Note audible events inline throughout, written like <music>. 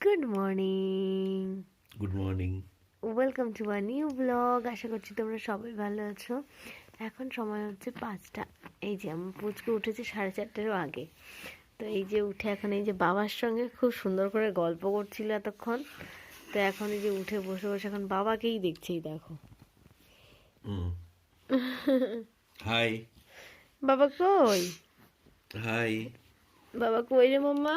Good morning good morning welcome to our new blog আশা করছি তোমরা সবাই ভালো আছো। এখন সময় হচ্ছে পাঁচটা। এই যে আমার পুচকে উঠেছে সাড়ে চারটেরও আগে। তো এই যে উঠে এখন এই যে বাবার সঙ্গে খুব সুন্দর করে গল্প করছিল এতক্ষণ। তো এখন এই যে উঠে বসে বসে এখন বাবাকেই দেখছেই দেখো। হাই <laughs> বাবা কই? হাই বাবা কই রে মাম্মা?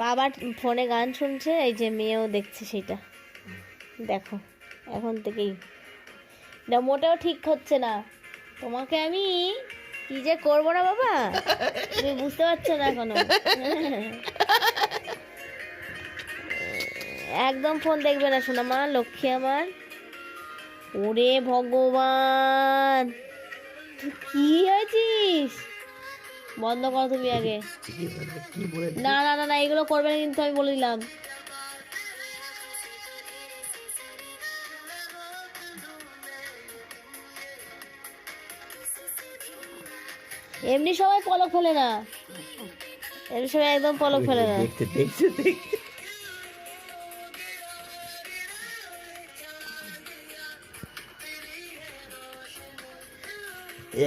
বাবার ফোনে গান শুনছে, এই যে মেয়েও দেখছে সেটা। দেখো, এখন থেকেই। না, মোটেও ঠিক হচ্ছে না। তোমাকে আমি কি যে করব না বাবা? তুমি বুঝতে পারছ না এখনও। একদম ফোন দেখবে না, শোনা মা, লক্ষ্মী আমার। ওরে ভগবান, তুই কি হয়েছিস? বন্ধ করো তুমি আগে। না না না না এগুলো করবে না কিন্তু আমি বলে দিলাম। এমনি সবাই পলক ফেলে না। এমনি সবাই একদম পলক ফেলে না। দেখতে দেখতে দেখতে।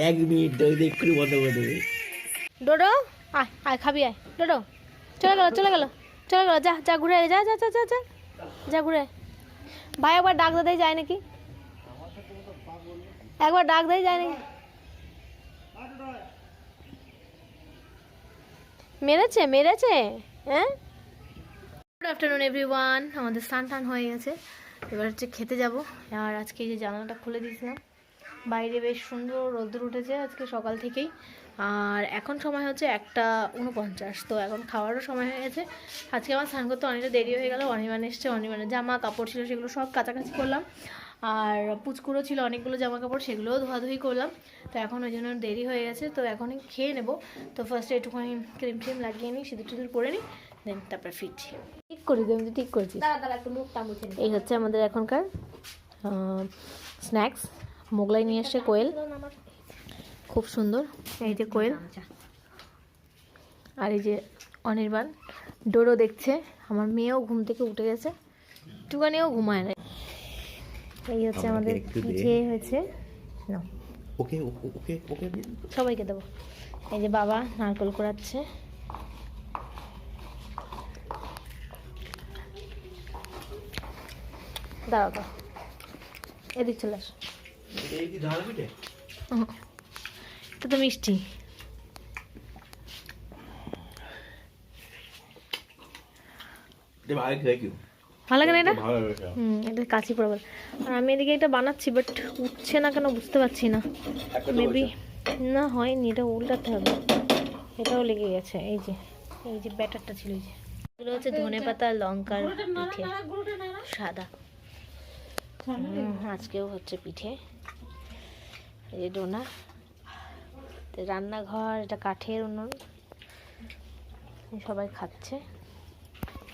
এক মিনিট এক্ষুনি বন্ধ করে দেবে। ডোডো, আয় আয়, খাবি, আয়। ডোডো, চলে গেল চলে গেল চলে গেল, যা যা, ঘুরে যা যা যা যা যা ঘুরে। ভাই, একবার ডাক দাদাই যায় নাকি? একবার ডাক দেয় যায় নাকি? মেরেছে মেরেছে হ্যাঁ? গুড আফটারনুন এভরিওয়ান আমাদের স্নান টান হয়ে গেছে। এবার হচ্ছে খেতে যাব। আর আজকে যে জানালাটা খুলে দিয়েছিলাম। বাইরে বেশ সুন্দর রোদ্র উঠেছে আজকে সকাল থেকেই। আর এখন সময় হচ্ছে একটা উনপঞ্চাশ তো এখন খাওয়ারও সময় হয়ে গেছে। আজকে আমার স্নান করতে অনেকটা দেরি হয়ে গেল অনিমান এসছে অনিমানের জামা কাপড় ছিল সেগুলো সব কাছাকাছি করলাম। আর পুচকুরো ছিল অনেকগুলো জামা কাপড় সেগুলোও ধোয়াধুয়ি করলাম। তো এখন ওই জন্য দেরি হয়ে গেছে তো এখন খেয়ে নেব। তো ফার্স্টে একটুখানি ক্রিম ট্রিম লাগিয়ে নিই সিঁদুর টিঁদুর করে নিই দেন তারপরে ফিরছি। ঠিক করে দিই আমি ঠিক করেছি এই হচ্ছে আমাদের এখনকার স্ন্যাক্স মোগলাই নিয়ে এসছে কোয়েল। খুব সুন্দর। এই যে কোয়েল। আর এই যে অনির্বাণ। ডোরো দেখছে। আমার মেয়েও ঘুম থেকে উঠে গেছে। একটুখানিও ঘুমায় না এই হচ্ছে আমাদের পিঠে হয়েছে। না ওকে ওকে ওকে সবাইকে দেবো। এই যে বাবা নারকেল কুড়াচ্ছে। দাঁড়াও দাঁড়াও এদিক চলে আসো এই কি ঝাল পিঠে হুম। এটা তো মিষ্টি। ভালো লাগে না এটা? হুম এটা পড়ে আর আমি এদিকে এটা বানাচ্ছি বাট উঠছে না কেন বুঝতে পারছি না। মেবি না হয়নি এটা উল্টাতে হবে। এটাও লেগে গেছে এই যে এই যে ব্যাটারটা ছিল এই যে। এগুলো হচ্ছে ধনে পাতা লঙ্কার পিঠে। সাদা। আজকেও হচ্ছে পিঠে। এই যে ডোনা। রান্নাঘর এটা কাঠের উনুন। সবাই খাচ্ছে।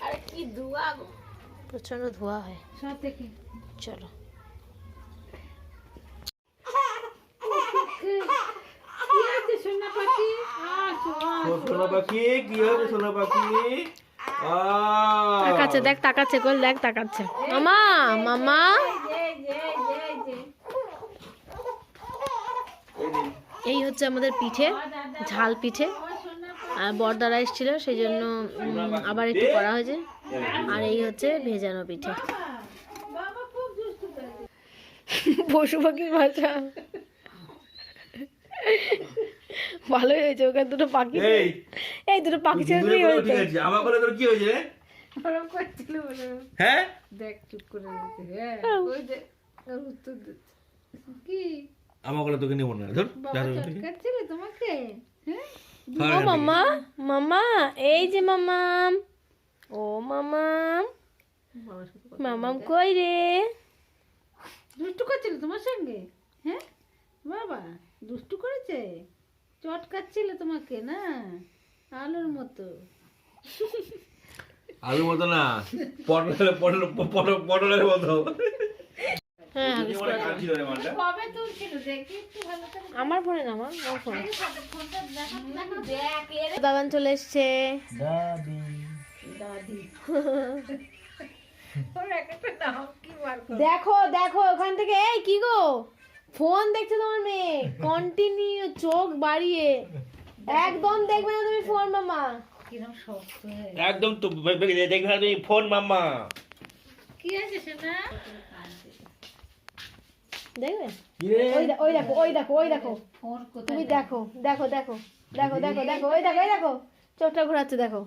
আর কি ধোয়া প্রচণ্ড ধোয়া হয়। চলো। দেখ তাকাচ্ছে গোল দেখ তাকাচ্ছে। মামা মামা। এই হচ্ছে আমাদের পিঠে ঝাল পিঠে। আর বরদারা এসেছিল সেই জন্য আবার একটু করা হয়েছে। আর এই হচ্ছে ভেজানো পিঠে। পশু পাখির ভাষা ভালোই হয়েছে ওখানে দুটো পাখি এই এই দুটো পাখি ছেড়ে বলো হয়েছে? ঠিক আছে আমার বলে তোর কি হয়েছে রে? হ্যাঁ? আমার তোকে নেব না ধর। যা ধর থেকে। ও মামা মামা এই যে মামা ও মামা মামাম কই রে? দুষ্টু করছিল তোমার সঙ্গে? হ্যাঁ? বাবা দুষ্টু করেছে? চটকাচ্ছিল তোমাকে না? আলুর মতো। আলুর মতো না পটল পটল পটল পটলের মতো। হ্যাঁ আমার ফোনে না চলে এসছে দেখো দেখো ওখান থেকে এই কি গো ফোন দেখছে তোমার মেয়ে কন্টিনিউ চোখ বাড়িয়ে একদম দেখবে না তুমি ফোন মামা একদম তো দেখবে না তুমি ফোন মামা কি আছে সেটা দেখবে ইয়ে। ওই দেখো ওই দেখো ওই দেখো তুমি দেখো দেখো দেখো দেখো দেখো দেখো ওই দেখো ওই দেখো। চোখটা ঘোরাচ্ছে দেখো।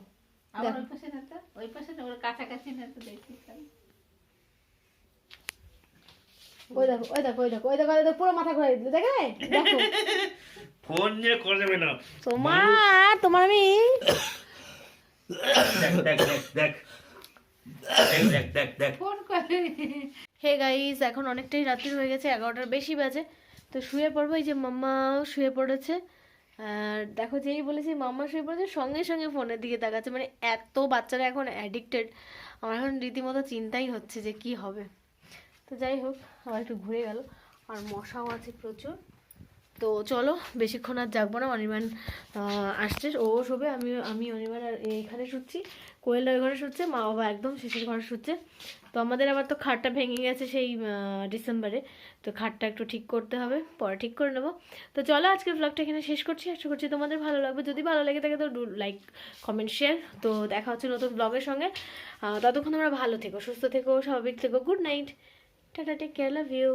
পুরো মাথা দেখে। তোমার তোমার আমি দেখ দেখ দেখ। দেখ দেখ দেখ দেখ। ফোন করে। হে গাইস এখন অনেকটাই রাত্রি হয়ে গেছে, এগারোটার বেশি বাজে। তো শুয়ে পড়ব, এই যে মাম্মাও শুয়ে পড়েছে। আর দেখো যেই বলেছি, মাম্মা শুয়ে পড়েছে, সঙ্গে সঙ্গে ফোনের দিকে তাকাচ্ছে। মানে এত বাচ্চারা এখন অ্যাডিক্টেড আমার এখন রীতিমতো চিন্তাই হচ্ছে যে কি হবে। তো যাই হোক আবার একটু ঘুরে গেল। আর মশাও আছে প্রচুর। তো চলো, বেশিক্ষণ আর জাগবো না, অনির্বাণ আসছে। ও শোবে, আমি আমি, অনির্বাণ আর এখানে শুচ্ছি। কোয়েলটা ওই ঘরে শুচ্ছে, মা বাবা একদম শেষের ঘরে শুচ্ছে। তো আমাদের আবার তো খাটটা ভেঙে গেছে সেই ডিসেম্বরে। তো খাটটা একটু ঠিক করতে হবে, পরে ঠিক করে নেব। তো চলো, আজকের ব্লগটা এখানে শেষ করছি। আশা করছি তোমাদের ভালো লাগবে। যদি ভালো লেগে থাকে, তো লাইক কমেন্ট শেয়ার তো দেখা হচ্ছে নতুন ব্লগের সঙ্গে। ততক্ষণ তোমরা ভালো থেকো, সুস্থ থেকো, স্বাভাবিক থেকো। Good night tata take care love you